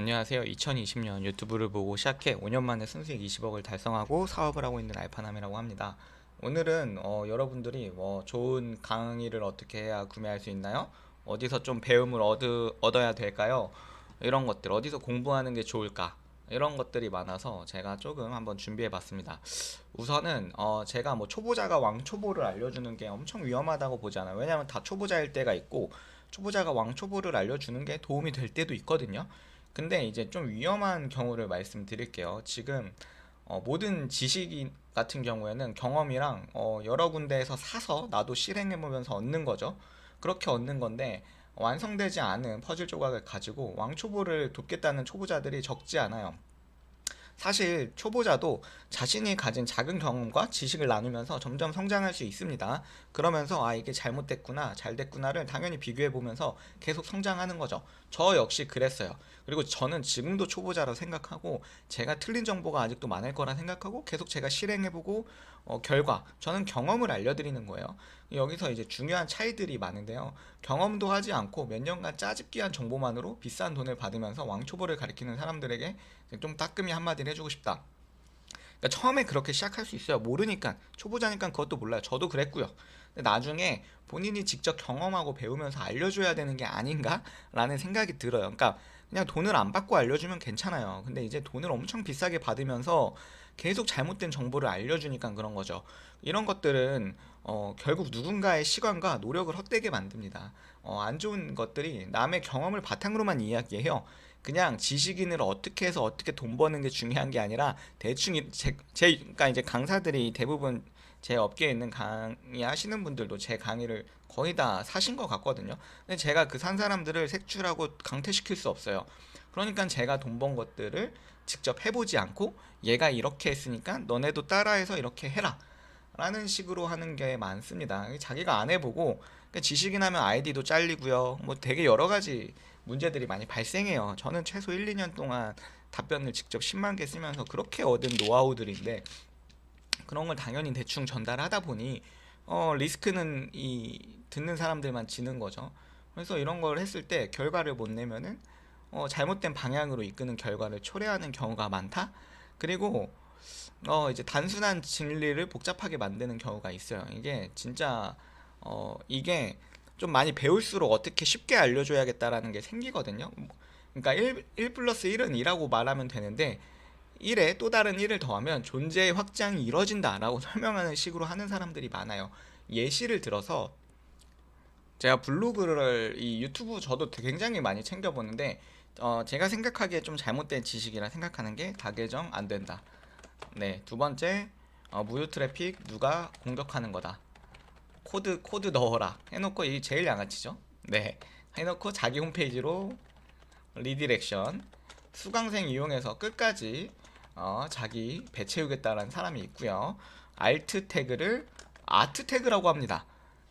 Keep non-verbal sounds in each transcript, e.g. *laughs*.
안녕하세요. 2020년 유튜브를 보고 시작해 5년 만에 순수익 20억을 달성하고 사업을 하고 있는 알파남이라고 합니다. 오늘은 어, 여러분들이 뭐 좋은 강의를 어떻게 해야 구매할 수 있나요? 어디서 좀 배움을 얻으, 얻어야 될까요? 이런 것들 어디서 공부하는 게 좋을까? 이런 것들이 많아서 제가 조금 한번 준비해 봤습니다. 우선은 어, 제가 뭐 초보자가 왕초보를 알려주는 게 엄청 위험하다고 보지 않아요. 왜냐하면 다 초보자일 때가 있고 초보자가 왕초보를 알려주는 게 도움이 될 때도 있거든요. 근데 이제 좀 위험한 경우를 말씀드릴게요. 지금 어, 모든 지식 같은 경우에는 경험이랑 어, 여러 군데에서 사서 나도 실행해보면서 얻는 거죠. 그렇게 얻는 건데 완성되지 않은 퍼즐 조각을 가지고 왕초보를 돕겠다는 초보자들이 적지 않아요. 사실 초보자도 자신이 가진 작은 경험과 지식을 나누면서 점점 성장할 수 있습니다. 그러면서 아 이게 잘못됐구나, 잘 됐구나를 당연히 비교해 보면서 계속 성장하는 거죠. 저 역시 그랬어요. 그리고 저는 지금도 초보자라 생각하고 제가 틀린 정보가 아직도 많을 거라 생각하고 계속 제가 실행해 보고 어, 결과 저는 경험을 알려드리는 거예요. 여기서 이제 중요한 차이들이 많은데요. 경험도 하지 않고 몇 년간 짜집기한 정보만으로 비싼 돈을 받으면서 왕초보를 가리키는 사람들에게 좀 따끔히 한마디를 해주고 싶다. 그러니까 처음에 그렇게 시작할 수 있어요. 모르니까 초보자니까 그것도 몰라요. 저도 그랬고요. 근데 나중에 본인이 직접 경험하고 배우면서 알려줘야 되는 게 아닌가라는 생각이 들어요. 그러니까 그냥 돈을 안 받고 알려주면 괜찮아요. 근데 이제 돈을 엄청 비싸게 받으면서 계속 잘못된 정보를 알려주니까 그런 거죠. 이런 것들은 어, 결국 누군가의 시간과 노력을 헛되게 만듭니다. 어, 안 좋은 것들이 남의 경험을 바탕으로만 이야기해요. 그냥 지식인을 어떻게 해서 어떻게 돈 버는 게 중요한 게 아니라 대충 이- 제, 제 그러니까 이제 강사들이 대부분 제 업계에 있는 강의 하시는 분들도 제 강의를 거의 다 사신 것 같거든요. 근데 제가 그 산 사람들을 색출하고 강퇴시킬 수 없어요. 그러니까 제가 돈 번 것들을 직접 해보지 않고 얘가 이렇게 했으니까 너네도 따라해서 이렇게 해라. 라는 식으로 하는 게 많습니다. 자기가 안 해보고 그러니까 지식인 하면 아이디도 잘리고요. 뭐 되게 여러 가지 문제들이 많이 발생해요. 저는 최소 1, 2년 동안 답변을 직접 10만 개 쓰면서 그렇게 얻은 노하우들인데 그런 걸 당연히 대충 전달하다 보니 어, 리스크는 이 듣는 사람들만 지는 거죠. 그래서 이런 걸 했을 때 결과를 못 내면은 어, 잘못된 방향으로 이끄는 결과를 초래하는 경우가 많다. 그리고 어, 이제 단순한 진리를 복잡하게 만드는 경우가 있어요. 이게 진짜 어, 이게 좀 많이 배울수록 어떻게 쉽게 알려줘야겠다라는 게 생기거든요. 뭐, 그러니까 1, 1 플러스 1은 2라고 말하면 되는데 1에 또 다른 1을 더하면 존재의 확장이 이뤄진다라고 *laughs* 설명하는 식으로 하는 사람들이 많아요. 예시를 들어서 제가 블로그를 이 유튜브 저도 굉장히 많이 챙겨보는데 어, 제가 생각하기에 좀 잘못된 지식이라 생각하는 게 다계정 안 된다. 네, 두 번째 어, 무료 트래픽 누가 공격하는 거다. 코드 코드 넣어라 해놓고 이 제일 양아치죠. 네, 해놓고 자기 홈페이지로 리디렉션 수강생 이용해서 끝까지 어, 자기 배 채우겠다라는 사람이 있고요. 알트 태그를 아트 태그라고 합니다.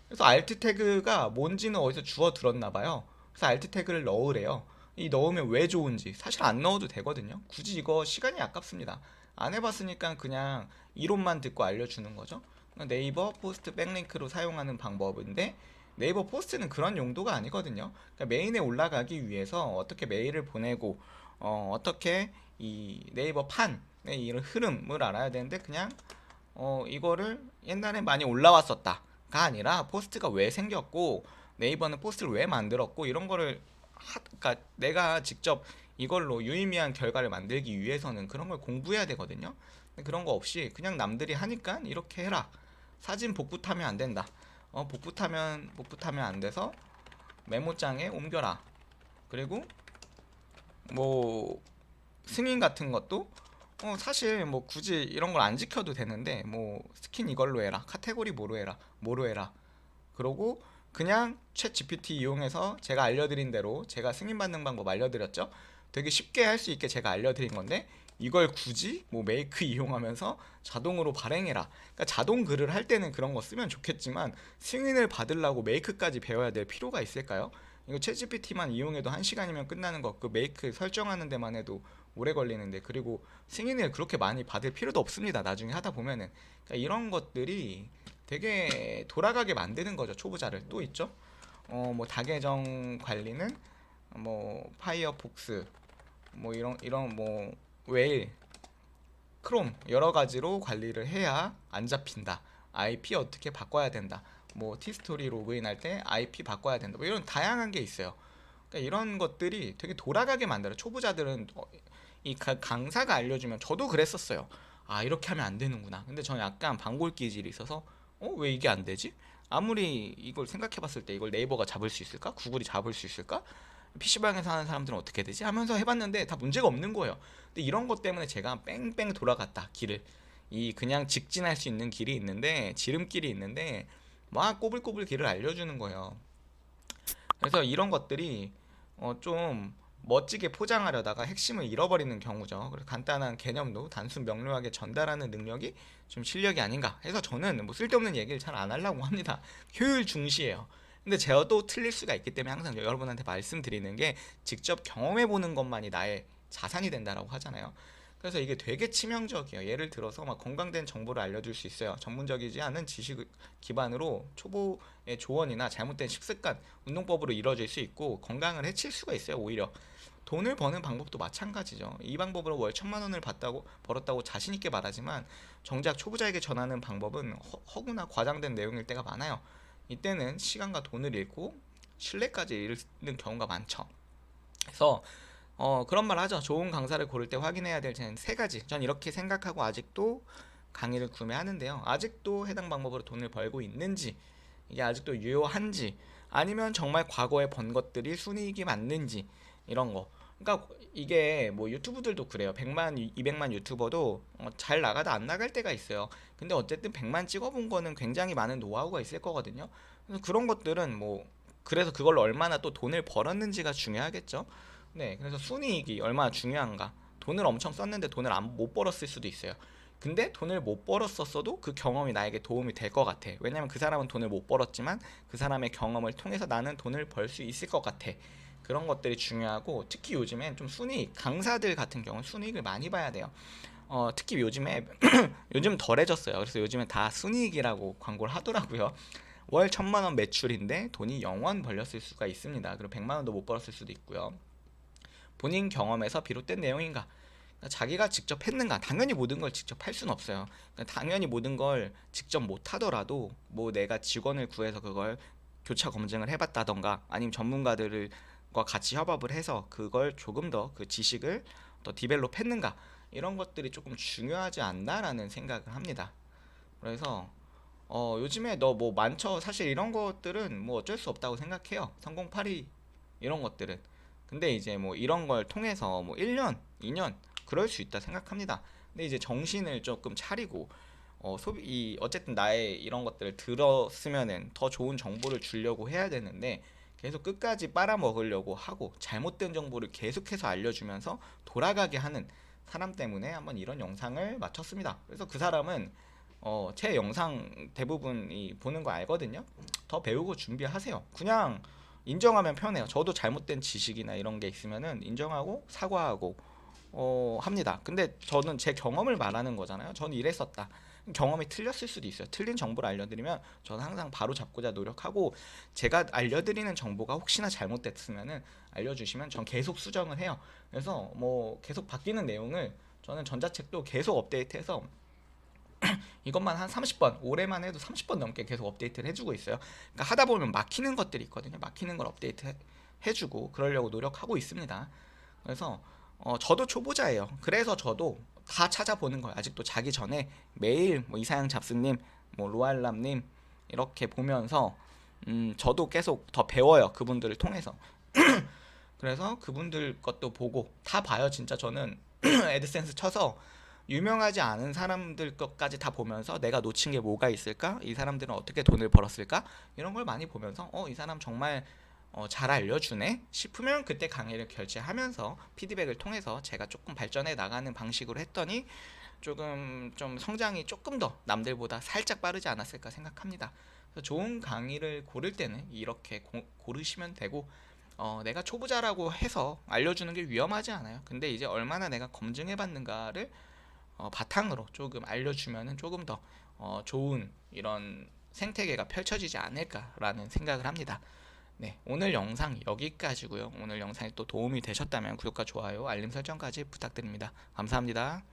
그래서 알트 태그가 뭔지는 어디서 주워 들었나 봐요. 그래서 알트 태그를 넣으래요. 이 넣으면 왜 좋은지 사실 안 넣어도 되거든요. 굳이 이거 시간이 아깝습니다. 안 해봤으니까 그냥 이론만 듣고 알려주는 거죠. 네이버 포스트 백링크로 사용하는 방법인데 네이버 포스트는 그런 용도가 아니거든요. 그러니까 메인에 올라가기 위해서 어떻게 메일을 보내고 어, 어떻게 이 네이버 판의 이런 흐름을 알아야 되는데 그냥 어, 이거를 옛날에 많이 올라왔었다가 아니라 포스트가 왜 생겼고 네이버는 포스트를 왜 만들었고 이런 거를 하, 그러니까 내가 직접 이걸로 유의미한 결과를 만들기 위해서는 그런 걸 공부해야 되거든요. 그런 거 없이 그냥 남들이 하니까 이렇게 해라. 사진 복구 타면 안 된다. 어, 복구 타면 안 돼서 메모장에 옮겨라. 그리고 뭐 승인 같은 것도 어, 사실 뭐 굳이 이런 걸 안 지켜도 되는데 뭐 스킨 이걸로 해라. 카테고리 뭐로 해라. 뭐로 해라. 그러고 그냥 챗 GPT 이용해서 제가 알려드린 대로 제가 승인받는 방법 알려드렸죠. 되게 쉽게 할 수 있게 제가 알려드린 건데 이걸 굳이 뭐 메이크 *laughs* 이용하면서 자동으로 발행해라. 그러니까 자동 글을 할 때는 그런 거 쓰면 좋겠지만 승인을 받으려고 메이크까지 배워야 될 필요가 있을까요? 이거 챗GPT만 이용해도 한 시간이면 끝나는 거 그 메이크 설정하는 데만 해도 오래 걸리는데 그리고 승인을 그렇게 많이 받을 필요도 없습니다. 나중에 하다 보면은 그러니까 이런 것들이 되게 돌아가게 만드는 거죠 초보자를 또 있죠. 어뭐 다계정 관리는 뭐 파이어폭스 뭐 이런 이런 뭐 웨일, 크롬 여러 가지로 관리를 해야 안 잡힌다. IP 어떻게 바꿔야 된다. 뭐 티스토리 로그인할 때 IP 바꿔야 된다. 뭐 이런 다양한 게 있어요. 그러니까 이런 것들이 되게 돌아가게 만들어. 초보자들은 어, 이 가- 강사가 알려주면 저도 그랬었어요. 아 이렇게 하면 안 되는구나. 근데 저는 약간 방골 기질이 있어서 어 왜 이게 안 되지? 아무리 이걸 생각해봤을 때 이걸 네이버가 잡을 수 있을까? 구글이 잡을 수 있을까? PC방에서 하는 사람들은 어떻게 되지? 하면서 해봤는데 다 문제가 없는 거예요. 근데 이런 것 때문에 제가 뺑뺑 돌아갔다 길을 이 그냥 직진할 수 있는 길이 있는데 지름길이 있는데 막 꼬불꼬불 길을 알려주는 거예요. 그래서 이런 것들이 어 좀 멋지게 포장하려다가 핵심을 잃어버리는 경우죠. 그래서 간단한 개념도 단순 명료하게 전달하는 능력이 좀 실력이 아닌가 해서 저는 뭐 쓸데없는 얘기를 잘 안 하려고 합니다. *laughs* 효율 중시해요. 근데 제가 또 틀릴 수가 있기 때문에 항상 여러분한테 말씀드리는 게 직접 경험해 보는 것만이 나의 자산이 된다라고 하잖아요. 그래서 이게 되게 치명적이에요. 예를 들어서 막 건강된 정보를 알려줄 수 있어요. 전문적이지 않은 지식 기반으로 초보의 조언이나 잘못된 식습관, 운동법으로 이루어질 수 있고 건강을 해칠 수가 있어요. 오히려 돈을 버는 방법도 마찬가지죠. 이 방법으로 월 천만 원을 받다고 벌었다고 자신 있게 말하지만 정작 초보자에게 전하는 방법은 허, 허구나 과장된 내용일 때가 많아요. 이때는 시간과 돈을 잃고 신뢰까지 잃는 경우가 많죠. 그래서 어, 그런 말 하죠. 좋은 강사를 고를 때 확인해야 될 저는 세 가지. 전 이렇게 생각하고 아직도 강의를 구매하는데요. 아직도 해당 방법으로 돈을 벌고 있는지, 이게 아직도 유효한지, 아니면 정말 과거에 번 것들이 순이익이 맞는지, 이런 거. 그러니까 이게 뭐 유튜브들도 그래요. 100만, 200만 유튜버도 어, 잘 나가다 안 나갈 때가 있어요. 근데 어쨌든 100만 찍어본 거는 굉장히 많은 노하우가 있을 거거든요. 그래서 그런 것들은 뭐 그래서 그걸로 얼마나 또 돈을 벌었는지가 중요하겠죠. 네, 그래서 순이익이 얼마나 중요한가. 돈을 엄청 썼는데 돈을 안, 못 벌었을 수도 있어요. 근데 돈을 못 벌었었어도 그 경험이 나에게 도움이 될 것 같아. 왜냐면 그 사람은 돈을 못 벌었지만 그 사람의 경험을 통해서 나는 돈을 벌 수 있을 것 같아. 그런 것들이 중요하고 특히 요즘엔 좀 순이익, 강사들 같은 경우는 순이익을 많이 봐야 돼요. 어, 특히 요즘에 *clears throat* 요즘 덜해졌어요. 그래서 요즘에 다 순이익이라고 광고를 하더라고요. 월 천만 원 매출인데 돈이 0원 벌렸을 수가 있습니다. 그리고 100만 원도 못 벌었을 수도 있고요. 본인 경험에서 비롯된 내용인가? 그러니까 자기가 직접 했는가? 당연히 모든 걸 직접 할 수는 없어요. 그러니까 당연히 모든 걸 직접 못 하더라도 뭐 내가 직원을 구해서 그걸 교차 검증을 해봤다던가 아니면 전문가들과 같이 협업을 해서 그걸 조금 더 그 지식을 더 디벨롭 했는가? 이런 것들이 조금 중요하지 않나라는 생각을 합니다. 그래서 어, 요즘에 너 뭐 많죠. 사실 이런 것들은 뭐 어쩔 수 없다고 생각해요. 성공파리 이런 것들은. 근데 이제 뭐 이런 걸 통해서 뭐 1년, 2년 그럴 수 있다 생각합니다. 근데 이제 정신을 조금 차리고 어 소비 이 어쨌든 나의 이런 것들을 들었으면은 더 좋은 정보를 주려고 해야 되는데 계속 끝까지 빨아먹으려고 하고 잘못된 정보를 계속해서 알려주면서 돌아가게 하는 사람 때문에 한번 이런 영상을 마쳤습니다. 그래서 그 사람은 어, 제 영상 대부분이 보는 거 알거든요. 더 배우고 준비하세요. 그냥 인정하면 편해요. 저도 잘못된 지식이나 이런 게 있으면은 인정하고 사과하고 어, 합니다. 근데 저는 제 경험을 말하는 거잖아요. 저는 이랬었다. 경험이 틀렸을 수도 있어요. 틀린 정보를 알려드리면 저는 항상 바로 잡고자 노력하고 제가 알려드리는 정보가 혹시나 잘못됐으면은 알려주시면 전 계속 수정을 해요. 그래서 뭐 계속 바뀌는 내용을 저는 전자책도 계속 업데이트해서 *laughs* 이것만 한 30번 올해만 해도 30번 넘게 계속 업데이트를 해주고 있어요. 그러니까 하다 보면 막히는 것들이 있거든요. 막히는 걸 업데이트 해, 해주고 그러려고 노력하고 있습니다. 그래서 어, 저도 초보자예요. 그래서 저도 다 찾아보는 거예요. 아직도 자기 전에 매일 뭐 이사양 잡스님, 뭐 로알람님 이렇게 보면서 음, 저도 계속 더 배워요. 그분들을 통해서. *clears throat* 그래서 그분들 것도 보고 다 봐요. 진짜 저는 *clears throat* 애드센스 쳐서 유명하지 않은 사람들 것까지 다 보면서 내가 놓친 게 뭐가 있을까? 이 사람들은 어떻게 돈을 벌었을까? 이런 걸 많이 보면서 어, 이 사람 정말 어, 잘 알려주네 싶으면 그때 강의를 결제하면서 피드백을 통해서 제가 조금 발전해 나가는 방식으로 했더니 조금 좀 성장이 조금 더 남들보다 살짝 빠르지 않았을까 생각합니다. 좋은 강의를 고를 때는 이렇게 고, 고르시면 되고 어, 내가 초보자라고 해서 알려주는 게 위험하지 않아요. 근데 이제 얼마나 내가 검증해 봤는가를 어, 바탕으로 조금 알려주면은 조금 더 어, 좋은 이런 생태계가 펼쳐지지 않을까라는 생각을 합니다. 네, 오늘 영상 여기까지고요. 오늘 영상이 또 도움이 되셨다면 구독과 좋아요, 알림 설정까지 부탁드립니다. 감사합니다.